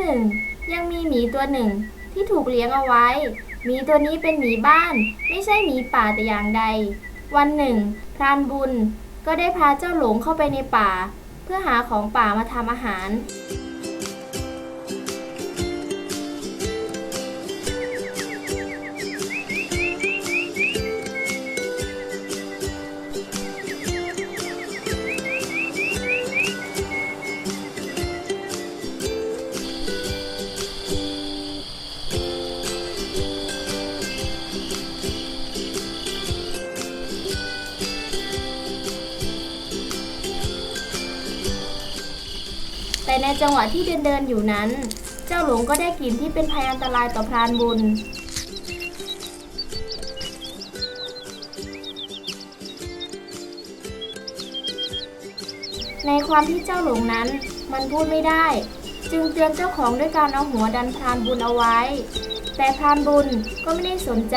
หนึ่ง ยังมีหมีตัวหนึ่ง ที่ถูกเลี้ยงเอาไว้ หมีตัวนี้เป็นหมีบ้าน ไม่ใช่หมีป่าแต่อย่างใด วันหนึ่ง พรานบุญก็ได้พาเจ้าหลงเข้าไปในป่า เพื่อหาของป่ามาทำอาหาร แต่ในจังหวะที่เดินเดินอยู่นั้น เจ้าหลงก็ได้กลิ่นที่เป็นภัยอันตรายต่อพรานบุญ ในความที่เจ้าหลงนั้นมันพูดไม่ได้ จึงเตือนเจ้าของด้วยการเอาหัวดันพรานบุญเอาไว้ แต่พรานบุญก็ไม่ได้สนใจ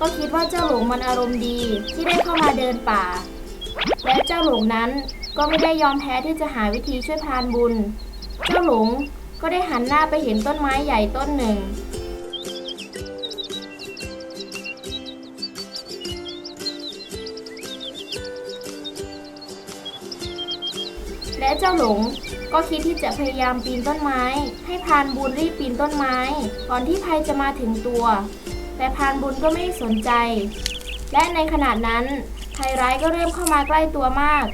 ก็คิดว่าเจ้าหลงมันอารมณ์ดีที่ได้เข้ามาเดินป่า และเจ้าหลงนั้น ก็ไม่ได้ยอมแพ้ที่จะหาวิธีช่วยพรานบุญ เจ้าหลงก็ได้หันหน้าไปเห็นต้นไม้ใหญ่ต้นหนึ่ง และเจ้าหลงก็คิดที่จะพยายามปีนต้นไม้ ให้พรานบุญรีบปีนต้นไม้ ก่อนที่ภัยจะมาถึงตัว แต่พรานบุญก็ไม่ได้สนใจ และในขณะนั้นภัยร้ายก็เริ่มเข้ามาใกล้ตัวมาก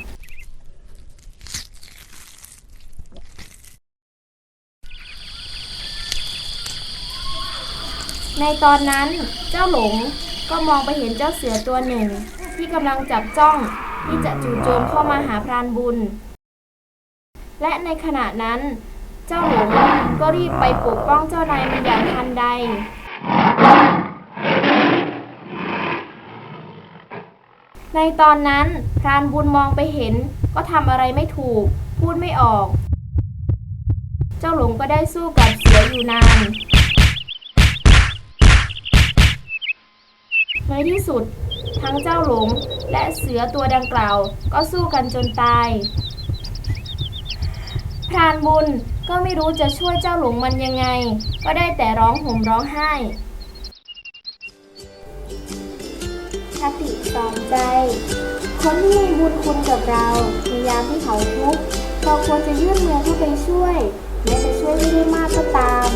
ในตอนนั้นเจ้าหลงก็มองไปเห็นเจ้าเสือตัวหนึ่ง ที่กำลังจับจ้องที่จะจู่โจมเข้ามาหาพรานบุญ และในขณะนั้นเจ้าหลงก็รีบไปปกป้องเจ้านายมันอย่างทันใด ในตอนนั้นพรานบุญมองไปเห็นก็ทำอะไรไม่ถูก พูดไม่ออก เจ้าหลงก็ได้สู้กับเสืออยู่นาน ในที่สุด ทั้งเจ้าหลงและเสือตัวดังกล่าวก็สู้กันจนตาย พรานบุญก็ไม่รู้จะช่วยเจ้าหลงมันยังไง ก็ได้แต่ร้องห่มร้องไห้คติสอนใจ คนที่มีบุญคุณกับเราในยามที่เขาทุกข์เราควรจะยื่นมือเข้าไปช่วยแม้จะช่วยไม่ได้มากก็ตาม